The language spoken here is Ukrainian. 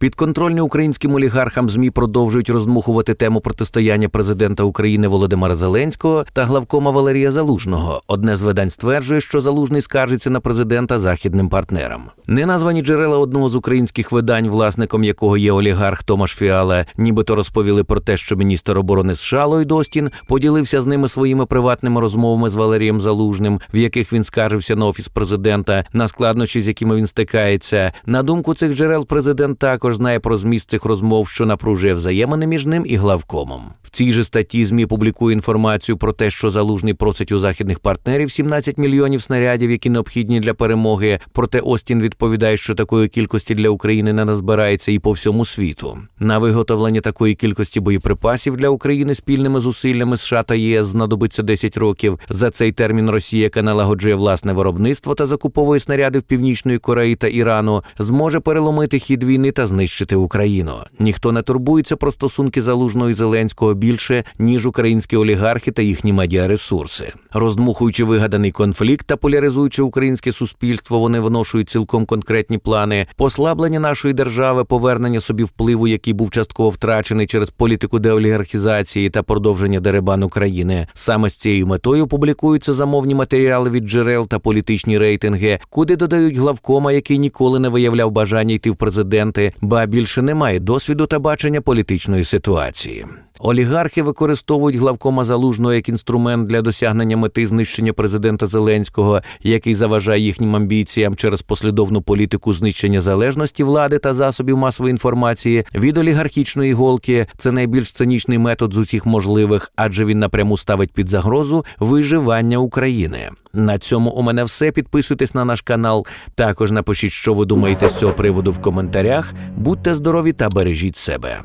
Підконтрольні українським олігархам змі продовжують роздмухувати тему протистояння президента України Володимира Зеленського та главкома Валерія Залужного. Одне з видань стверджує, що Залужний скаржиться на президента західним партнерам. Неназвані джерела одного з українських видань, власником якого є олігарх Томаш Фіала, нібито розповіли про те, що міністр оборони США Ллойд Остін поділився з ними своїми приватними розмовами з Валерієм Залужним, в яких він скаржився на офіс президента, на складнощі, з якими він стикається. На думку цих джерел, президент також знає про зміст цих розмов, що напружує взаємини між ним і главкомом. В цій же статті ЗМІ публікує інформацію про те, що Залужний просить у західних партнерів 17 мільйонів снарядів, які необхідні для перемоги. Проте Остін відповідає, що такої кількості для України не назбирається і по всьому світу. На виготовлення такої кількості боєприпасів для України спільними зусиллями США та ЄС знадобиться 10 років. За цей термін Росія, яка налагоджує власне виробництво та закуповує снаряди в північної Кореї та Ірану, зможе переломити хід війни та знищити Україну. Ніхто не турбується про стосунки залужного і Зеленського більше ніж українські олігархи та їхні медіаресурси. Роздмухуючи вигаданий конфлікт та поляризуючи українське суспільство, вони виношують цілком конкретні плани послаблення нашої держави, повернення собі впливу, який був частково втрачений через політику деолігархізації та продовження дерибану країни. Саме з цією метою публікуються замовні матеріали від джерел та політичні рейтинги, куди додають главкома, який ніколи не виявляв бажання йти в президенти, ба більше не має досвіду та бачення політичної ситуації. Олігархи використовують главкома залужного як інструмент для досягнення мети знищення президента Зеленського, який заважає їхнім амбіціям через послідовну політику знищення залежності влади та засобів масової інформації від олігархічної голки. Це найбільш цинічний метод з усіх можливих, адже він напряму ставить під загрозу виживання України. На цьому у мене все. Підписуйтесь на наш канал. Також напишіть, що ви думаєте з цього приводу в коментарях. Будьте здорові та бережіть себе.